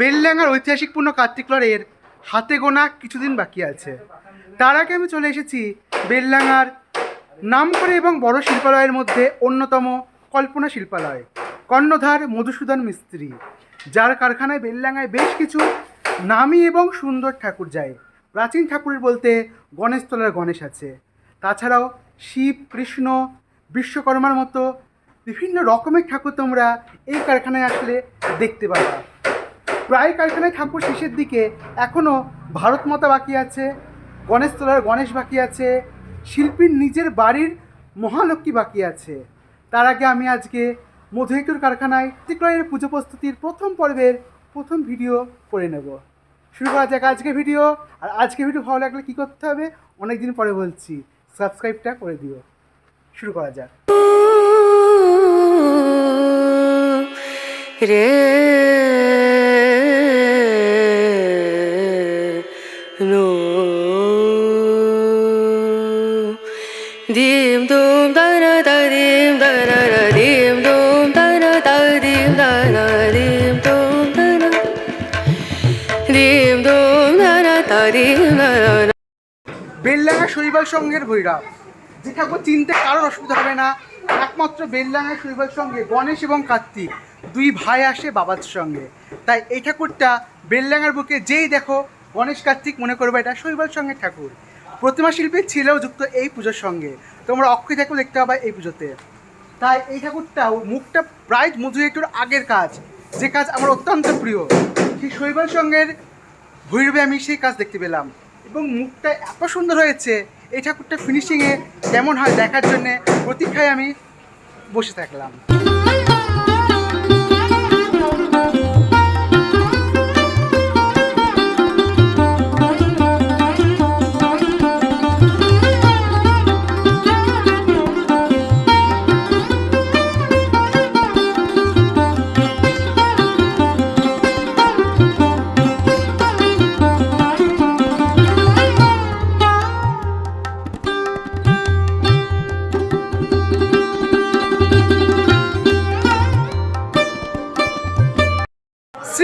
বেলডাঙ্গার ঐতিহাসিকপূর্ণ কার্তিক লড়ের হাতে গোনা কিছুদিন বাকি আছে। তার আগে আমি চলে এসেছি বেলডাঙ্গার নামকরে এবং বড় শিল্পালয়ের মধ্যে অন্যতম কল্পনা শিল্পালয়, কর্ণধার মধুসূদন মিস্ত্রি। যার কারখানায় বেলডাঙ্গায় বেশ কিছু নামি এবং সুন্দর ঠাকুর যায়। প্রাচীন ঠাকুরের বলতে গণেশতলার গণেশ আছে। তাছাড়াও শিব, কৃষ্ণ, বিশ্বকর্মার মতো বিভিন্ন রকমের ঠাকুর তোমরা এই কারখানায় আসলে দেখতে পাবা। প্রায় কারখানায় ঠাকুর শেষের দিকে এখনও ভারত মাতা বাকি আছে গণেশতলার গণেশ বাকি আছে, শিল্পীর নিজের বাড়ির মহালক্ষ্মী বাকি আছে। তার আগে আমি আজকে মধুহেটুর কারখানায় তিক্রয়ের পুজো প্রস্তুতির প্রথম পর্বের প্রথম ভিডিও করে নেব। শুরু করা যাক আজকে ভিডিও। আর আজকে ভিডিও ভালো লাগলে কী করতে হবে অনেক দিন পরে বলছি, সাবস্ক্রাইবটা করে দিও। শুরু করা যাক। রে নো dim dum da na da dim da na na dim dum da na da dim da na dim dum da na dim dum da na da dim da na Beldanga শৈবাল সংঘের ভৈরব, যে ঠাকুর চিনতে কারোর অসুবিধা হবে না। একমাত্র বেলডাঙ্গা শৈবাল সঙ্গে গণেশ এবং কার্তিক, দুই ভাই আসে বাবার সঙ্গে। তাই এই ঠাকুরটা বেলডাঙ্গার বুকে যেই দেখো গণেশ কার্তিক মনে করবে এটা শৈবাল সঙ্গে ঠাকুর। প্রতিমা শিল্পী ছিলেও যুক্ত এই পুজোর সঙ্গে। তোমরা অক্ষয় ঠাকুর দেখতে পাবে এই পুজোতে। তাই এই ঠাকুরটাও মুখটা প্রায় মধু একটুর আগের কাজ। যে কাজ আমার অত্যন্ত প্রিয়। সেই শৈবাল সঙ্গের ভৈরবে আমি সেই কাজ দেখতে পেলাম। এবং মুখটা এত সুন্দর হয়েছে, এই ঠাকুরটা ফিনিশিংয়ে কেমন হয় দেখার জন্যে প্রতীক্ষায় আমি বসে থাকলাম।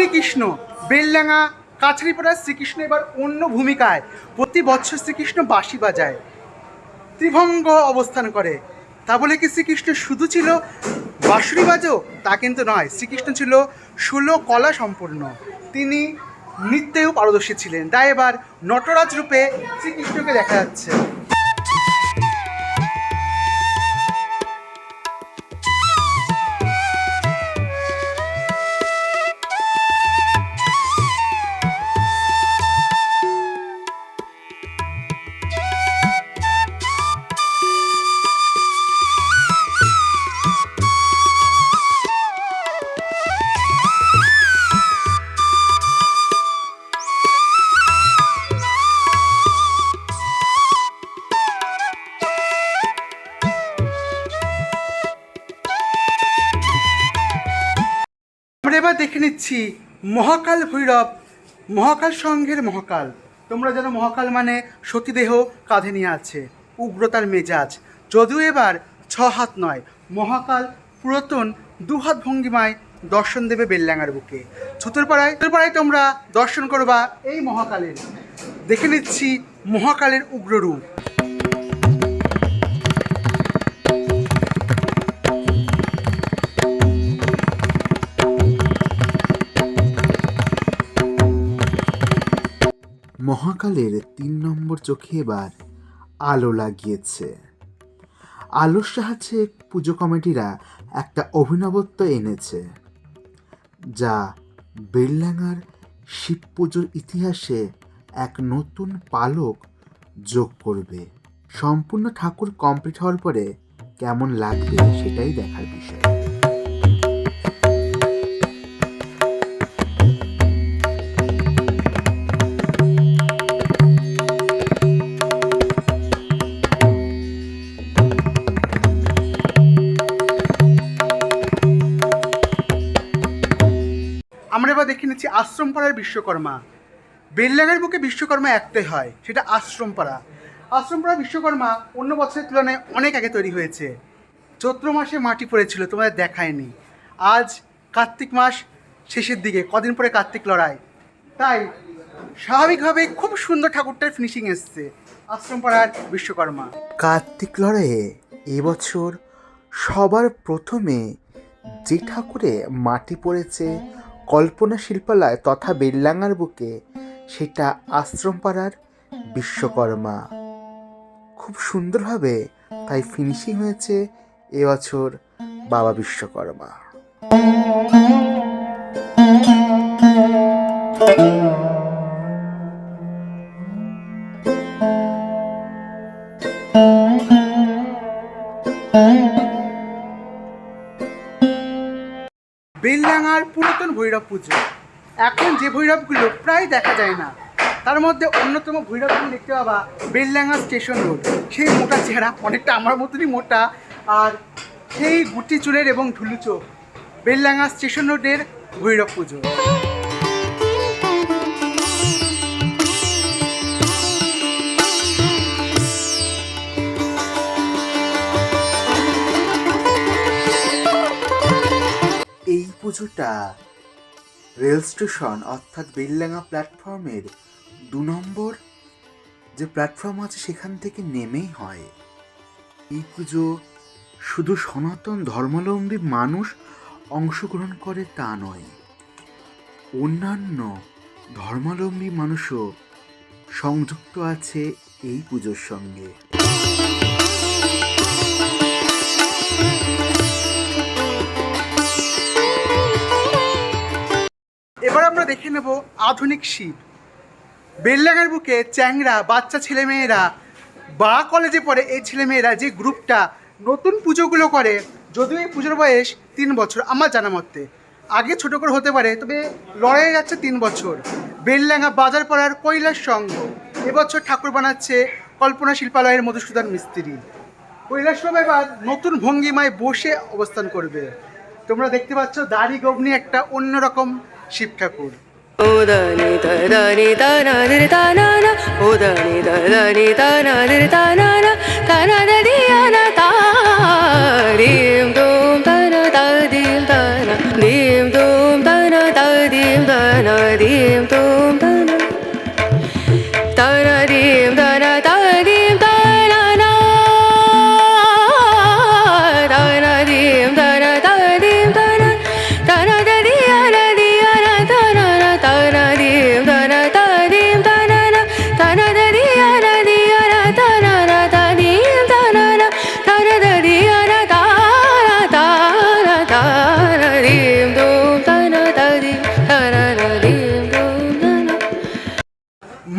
শ্রীকৃষ্ণ। বেলডাঙ্গা কাছারিপাড়ার শ্রীকৃষ্ণ এবার অন্য ভূমিকায়। প্রতি বছর শ্রীকৃষ্ণ বাঁশি বাজায়। ত্রিভঙ্গ অবস্থান করে। তা বলে কি শ্রীকৃষ্ণ শুধু ছিল বাঁশুরি বাজো? তা কিন্তু নয়। শ্রীকৃষ্ণ ছিল ষোলো কলা সম্পূর্ণ। তিনি নৃত্যেও পারদর্শী ছিলেন। তাই এবার নটরাজ রূপে শ্রীকৃষ্ণকে দেখা যাচ্ছে। দেখে নিচ্ছি, মহাকাল ভৈরব, মহাকাল সংঘের মহাকাল। তোমরা যেন মহাকাল মানে সতীদেহ কাঁধে নিয়ে আছে, উগ্রতার মেজাজ। যদিও এবার ছ হাত নয়, মহাকাল পুরাতন দুহাত ভঙ্গিমায় দর্শন দেবে বেলডাঙ্গার বুকে। ছুতরপাড়ায় ছুতরপাড়ায় তোমরা দর্শন করবা এই মহাকালের। দেখে নিচ্ছি মহাকালের উগ্র রূপ। মহাকালের তিন নম্বর চোখে এবার আলো লাগিয়েছে। আলোর সাহায্যে পুজো কমিটিরা একটা অভিনবত্ব এনেছে, যা বেলডাঙ্গার শিব পুজোর ইতিহাসে এক নতুন পালক যোগ করবে। সম্পূর্ণ ঠাকুর কমপ্লিট হওয়ার পরে কেমন লাগবে সেটাই দেখার বিষয়। দেখে আশ্রম পাড়ার বিশ্বকর্মা। বেলডাঙ্গার বুকে বিশ্বকর্মা একটাই হয়, সেটা আশ্রম পাড়া আশ্রম পাড়া বিশ্বকর্মা অন্য বছরের তুলনায় অনেক আগে তৈরি হয়েছে। চৈত্র মাসে মাটি পড়েছিল, তোমাদের দেখায়নি। আজ কার্তিক মাস শেষের দিকে, কদিন পরে কার্তিক লড়াই। তাই স্বাভাবিকভাবে খুব সুন্দর ঠাকুরটার ফিনিশিং এসছে, আশ্রমপাড়ার বিশ্বকর্মা। কার্তিক লড়াইয়ে এবছর সবার প্রথমে যে ঠাকুরে মাটি পড়েছে কল্পনা শিল্পালয় তথা বেল্লাঙ্গার বুকে সেটা আশ্রমপাড়ার বিশ্বকর্মা। খুব সুন্দরভাবে তাই ফিনিশিং হয়েছে এবছর বাবা বিশ্বকর্মা। বেলডাঙার পুরাতন ভৈরব পুজো। এখন যে ভৈরবগুলো প্রায় দেখা যায় না, তার মধ্যে অন্যতম ভৈরবগুলো দেখতে পাবা বেলডাঙা স্টেশন রোড। সেই মোটা চেহারা অনেকটা আমার মতনই মোটা, আর সেই গুটি চুলের এবং ঢুলু চোখ বেলডাঙা স্টেশন রোডের ভৈরব পুজো। পুজোটা রেল স্টেশন, অর্থাৎ বেলডাঙ্গা প্ল্যাটফর্মের দু নম্বর যে প্ল্যাটফর্ম আছে, সেখান থেকে নেমেই হয়। এই পুজো শুধু সনাতন ধর্মাবলম্বী মানুষ অংশগ্রহণ করে তা নয়, অন্যান্য ধর্মাবলম্বী মানুষও সংযুক্ত আছে এই পুজোর সঙ্গে। এবার আমরা দেখে নেব আধুনিক শিব বেলডাঙার বুকে চ্যাংরা, বাচ্চা ছেলেমেয়েরা, বা কলেজে পড়ে এই ছেলেমেয়েরা যে গ্রুপটা নতুন পুজোগুলো করে, যদিও এই পুজোর বয়স তিন বছর, আমার জানা মতে। আগে ছোট করে হতে পারে, তবে লড়াই যাচ্ছে তিন বছর। বেলডাঙ্গা বাজার পাড়ার কৈলাস সংঘ এবছর ঠাকুর বানাচ্ছে কল্পনা শিল্পালয়ের মধুসূদন মিস্ত্রি। কৈলাস এবার নতুন ভঙ্গিমায় বসে অবস্থান করবে। তোমরা দেখতে পাচ্ছ, দাড়ি গবনি একটা অন্যরকম শিব ঠাকুর। Udani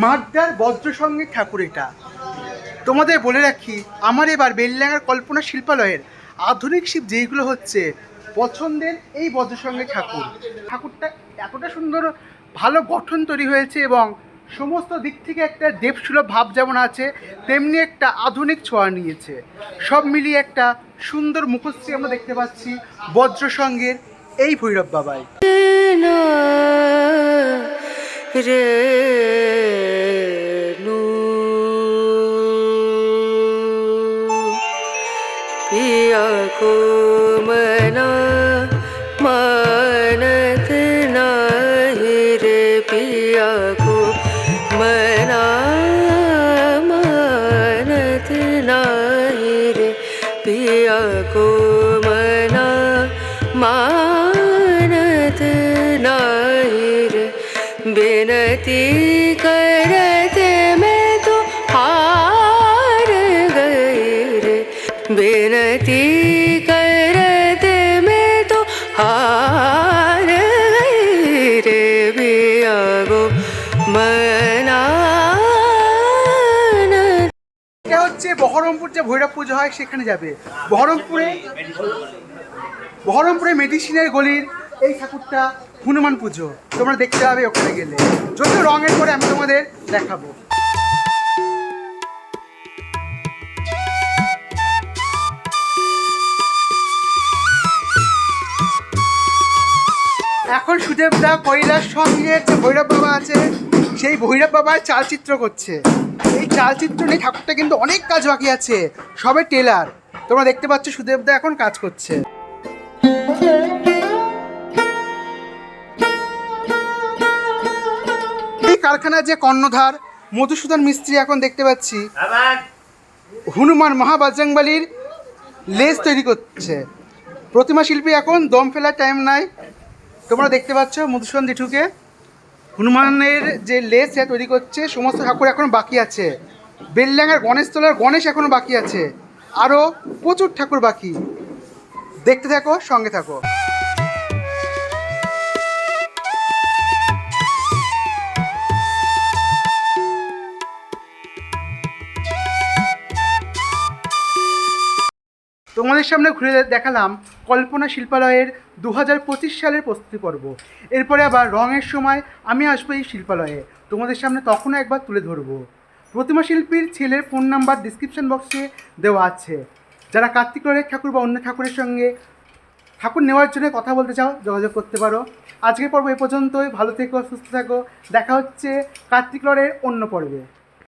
মাদ্রার বজ্র সঙ্গে ঠাকুর এটা। তোমাদের বলে রাখি, আমার এবার বেলডাঙ্গার কল্পনা শিল্পালয়ের আধুনিক শিব যেইগুলো হচ্ছে, পছন্দের এই বজ্র সঙ্গে ঠাকুর। ঠাকুরটা এতটা সুন্দর, ভালো গঠন তৈরি হয়েছে এবং সমস্ত দিক থেকে একটা দেবসুলভ ভাব যেমন আছে, তেমনি একটা আধুনিক ছোঁয়া নিয়েছে। সব মিলিয়ে একটা সুন্দর মুখশ্রী আমরা দেখতে পাচ্ছি বজ্র সঙ্গের এই ভৈরব বাবাই। রে कोमला मानत नाही रे पिया को। मना, मानत नहीं रे पिया को। मना, मानत नहीं रे। बेनती कर হচ্ছে বহরমপুর যে ভৈরব পুজো হয়, সেখানে যাবে। বহরমপুরে বহরমপুরে মেডিসিনের গলির এই ঠাকুরটা হনুমান পুজো। তোমরা দেখতে পাবে ওখানে গেলে। যদিও রঙের পরে আমি তোমাদের দেখাবো। এখন সুদেবদা কৈলাস সঙ্গে যে ভৈরব বাবা আছে, সেই ভৈরব বাবার চালচিত্র করছে। এই চালচিত্র নিয়ে ঠাকুরটা কিন্তু অনেক কাজ বাকি আছে। সবে টেলার তোমরা দেখতে পাচ্ছ সুদেবদা এখন কাজ করছে। এই কারখানার যে কর্ণধার, মধুসূদন মিস্ত্রি এখন দেখতে পাচ্ছি। হনুমান মহাবাজাংবালির লেজ তৈরি করছে। প্রতিমা শিল্পী এখন দম ফেলার টাইম নাই। তোমরা দেখতে পাচ্ছ মধুসূদন দিঠুকে। হনুমানের যে লেস সে তৈরি করছে, সমস্ত ঠাকুর এখনও বাকি আছে। বেলডাঙ্গার গণেশ তোলার গণেশ এখনও বাকি আছে। আরও প্রচুর ঠাকুর বাকি। দেখতে থাকো, সঙ্গে থাকো। তোমাদের সামনে ঘুরে দেখালাম কল্পনা শিল্পালয়ের দু হাজার পঁচিশ সালের প্রস্তুতি পর্ব। এরপরে আবার রঙের সময় আমি আসব এই শিল্পালয়ে। তোমাদের সামনে তখনও একবার তুলে ধরবো। প্রতিমা শিল্পীর ছেলের ফোন নাম্বার ডিসক্রিপশন বক্সে দেওয়া আছে। যারা কার্তিক রয়ের ঠাকুর বা অন্য ঠাকুরের সঙ্গে ঠাকুর নেওয়ার জন্য কথা বলতে চাও, যোগাযোগ করতে পারো। আজকের পর্ব এ পর্যন্তই। ভালো থেকো, সুস্থ থাকো। দেখা হচ্ছে কার্তিক লড়ের অন্য পর্বে।